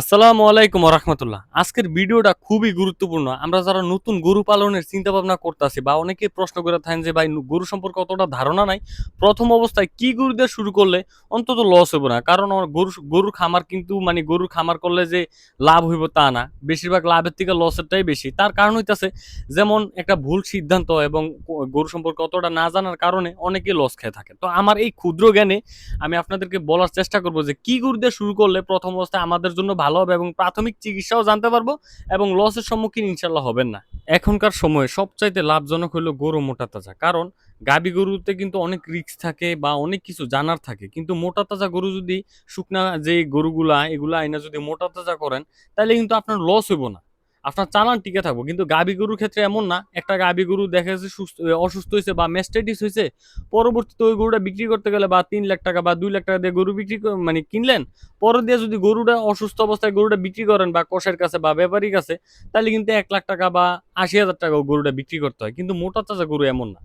আসসালামু আলাইকুম রহমতুল্লাহ আজকের ভিডিওটা খুবই গুরুত্বপূর্ণ। আমরা যারা নতুন গরু পালনের চিন্তা ভাবনা করতেছি বা অনেকে প্রশ্ন করে থাকেন যে, ভাই গরু সম্পর্কে অতটা ধারণা নাই। প্রথম অবস্থায় কি গরু দিয়ে শুরু করলে অন্তত লস হইব না? কারণ গরু গরুর খামার কিন্তু মানে গরুর খামার করলে যে লাভ হইব তা না। বেশিরভাগ লাভের থেকে লসেরটাই বেশি। তার কারণ হইতেছে, যেমন একটা ভুল সিদ্ধান্ত এবং গরু সম্পর্কে অতটা না জানার কারণে অনেকে লস খেয়ে থাকে। তো আমার এই ক্ষুদ্র জ্ঞানে আমি আপনাদেরকে বলার চেষ্টা করব যে, কি গরু দিয়ে শুরু করলে প্রথম অবস্থায় আমাদের জন্য ভালো হবে এবং প্রাথমিক চিকিৎসাও জানতে পারব এবং লসের সম্মুখীন ইনশাল্লাহ হবেন না। এখনকার সময়ে সবচাইতে লাভজনক হলো গরু মোটা তাজা। কারণ গাবি গরুতে কিন্তু অনেক রিক্স থাকে বা অনেক কিছু জানার থাকে। কিন্তু মোটা তাজা গরু যদি শুকনা যে গরুগুলা, এগুলা আইনা যদি মোটা তাজা করেন, তাহলে কিন্তু আপনার লস হইব না। আপনার চালান টিকে থাকব। কিন্তু গাবি গরুর ক্ষেত্রে এমন না, একটা গাবি গরু দেখা যাচ্ছে সুস্থ অসুস্থ হয়েছে বা মেস্টাইটিস হয়েছে পরবর্তীতে ওই গরুটা বিক্রি করতে গেলে বা তিন লাখ টাকা বা দুই লাখ টাকা দিয়ে গরু বিক্রি মানে কিনলেন, পরে দিয়ে যদি গরুটা অসুস্থ অবস্থায় গরুটা বিক্রি করেন বা কষের কাছে বা ব্যাপারীর কাছে, তাহলে কিন্তু এক লাখ টাকা বা আশি হাজার টাকা গরুটা বিক্রি করতে হয়। কিন্তু মোটা তাজা গরু এমন না।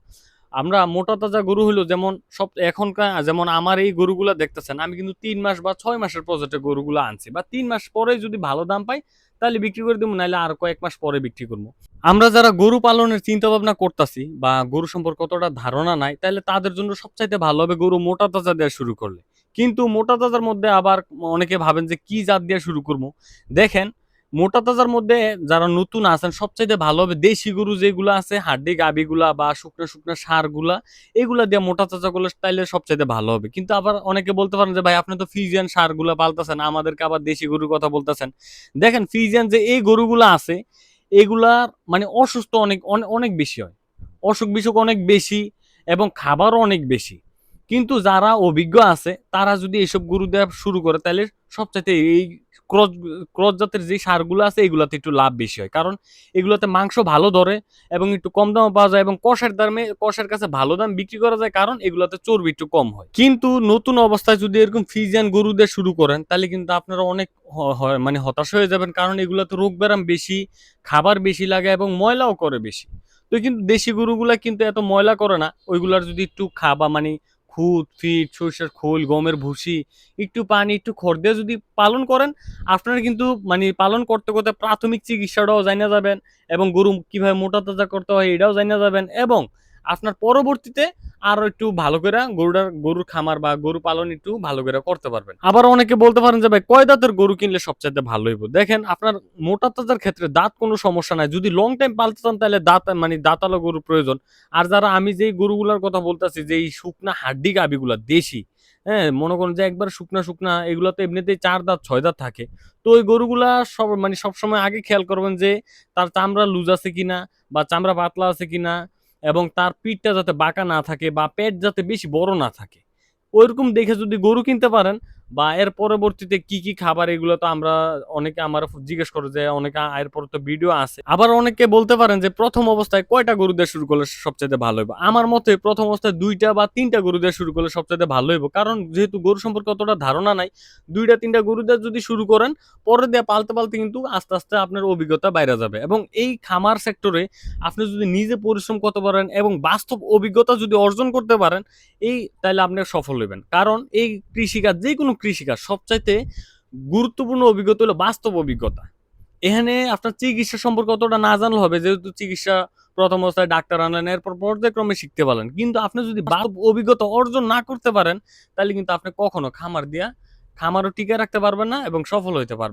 আমরা মোটা তাজা গরু হলো যেমন সব এখনকার, যেমন আমার এই গরুগুলা দেখতেছেন, আমি কিন্তু তিন মাস বা ছয় মাসের প্রজেক্টে গরুগুলো আনছি। বা তিন মাস পরে যদি ভালো দাম পাই তাহলে বিক্রি করে দিব নাহলে আর কয়েক মাস পরে বিক্রি করব আমরা যারা গরু পালনের চিন্তা ভাবনা করতেছি বা গরু সম্পর্কে অতটা ধারণা নাই, তাহলে তাদের জন্য সবচাইতে ভালো হবে গরু মোটা তাজা দেওয়া শুরু করলে। কিন্তু মোটা তাজার মধ্যে আবার অনেকে ভাবেন যে কি জাত দিয়ে শুরু করব দেখেন মোটা তাজার মধ্যে যারা নতুন আছেন, সবচাইতে ভালো হবে দেশি গরু যেগুলো আছে, হাড্ডি গাবিগুলা বা শুকনো শুকনো সারগুলা, এগুলা দিয়ে মোটা তাজা করলে তাইলে সবচাইতে ভালো হবে। কিন্তু আবার অনেকে বলতে পারেন যে, ভাই, আপনি তো ফিজিয়ান সারগুলা পালতেছেন, আমাদেরকে আবার দেশি গরুর কথা বলতেছেন। দেখেন, ফিজিয়ান যে এই গরুগুলো আছে, এগুলার মানে অসুস্থ অনেক, অনে- অনেক বেশি হয়। অসুখ বিসুখ অনেক বেশি এবং খাবারও অনেক বেশি। কিন্তু যারা অভিজ্ঞ আছে, তারা যদি এইসব গরু দেওয়া শুরু করে, তাহলে সবচাইতে এই ক্রস ক্রস জাতের যে সারগুলো আছে, এগুলাতে একটু লাভ বেশি হয়। কারণ এগুলোতে মাংস ভালো ধরে এবং একটু কম দামে পাওয়া যায় এবং কষের দামে, কষের কাছে ভালো দাম বিক্রি করা যায় কারণ এগুলোতে চর্বি একটু কম হয়। কিন্তু নতুন অবস্থায় যদি এরকম ফিজিয়ান গরু দিয়ে শুরু করেন, তাহলে কিন্তু আপনারা অনেক মানে হতাশ হয়ে যাবেন কারণ এগুলোতে রোগ ব্যারাম বেশি, খাবার বেশি লাগে এবং ময়লাও করে বেশি। তো কিন্তু দেশি গরুগুলা কিন্তু এত ময়লা করে না, ওইগুলার যদি একটু খাবা মানে খুদ ফিট সরষের খোল, গমের ভুসি, একটু পানি, একটু খড় দিয়ে যদি পালন করেন, আপনারা কিন্তু মানে পালন করতে করতে প্রাথমিক চিকিৎসাটাও জানা যাবেন এবং গরু কীভাবে মোটা তাজা করতে হয় এটাও জানা যাবেন এবং আপনার পরবর্তীতে আরও একটু ভালো করে গরুটার, গরুর খামার বা গরু পালন একটু ভালো করে করতে পারবেন। আবার অনেকে বলতে পারেন যে, ভাই, কয় দাঁতের গরু কিনলে সবচাইতে ভালো হইব? দেখেন, আপনার মোটা তাজার ক্ষেত্রে দাঁত কোনো সমস্যা নাই। যদি লং টাইম পালতে চান, তাহলে দাঁত মানে দাঁতালো গরু প্রয়োজন। আর যারা আমি যেই গরুগুলার কথা বলতেছি যে এই শুকনা হাড্ডি গাবিগুলা দেশি হ্যাঁ মনে করেন যে, একবার শুকনা শুকনা, এগুলো তো এমনিতেই চার দাঁত, ছয় দাঁত থাকে। তো ওই গরুগুলা সব মানে সবসময় আগে খেয়াল করবেন যে, তার চামড়া লুজ আছে কিনা বা চামড়া পাতলা আছে কিনা এবং তার পিঠটা যাতে বাঁকা না থাকে বা পেট যাতে বেশি বড় না থাকে। ওইরকম দেখে যদি গরু কিনতে পারেন বা এর পরবর্তীতে কি কি খাবার, এগুলো তো আমরা অনেকে আমার জিজ্ঞেস করে যে অনেকে এর পর তো ভিডিও আছে। আবার অনেকে বলতে পারেন যে প্রথম অবস্থায় কয়টা গরু দিয়ে শুরু করলে সবচেয়ে ভালো হইব? আমার মতে প্রথম অবস্থায় দুইটা বা তিনটা গরু দিয়ে শুরু করলে সবচেয়ে ভালো হইব। কারণ যেহেতু গরু সম্পর্কে অতটা ধারণা নাই, দুইটা, তিনটা গরু দিয়ে যদি শুরু করেন, পরে দিয়ে পালতে পালতে কিন্তু আস্তে আস্তে আপনার অভিজ্ঞতা বাইরে যাবে। এবং এই খামার সেক্টরে আপনি যদি নিজে পরিশ্রম করতে পারেন এবং বাস্তব অভিজ্ঞতা যদি অর্জন করতে পারেন, এই তাহলে আপনি সফল হইবেন। কারণ এই কৃষিকাজ যে কোনো কৃষিকাজ সবচাইতে গুরুত্বপূর্ণ অভিজ্ঞতা হলো বাস্তব অভিজ্ঞতা এখানে আপনার চিকিৎসা সম্পর্কে অতটা না জানলে হবে, যেহেতু চিকিৎসা প্রথম অবস্থায় ডাক্তার আনলেন এরপর পর্যায়ক্রমে শিখতে পারলেন কিন্তু আপনি যদি বাস্তব অভিজ্ঞতা অর্জন না করতে পারেন, তাহলে কিন্তু আপনি কখনো খামার দিয়া, খামারও টিকে রাখতে পারবেন না এবং সফল হইতে পারবেন।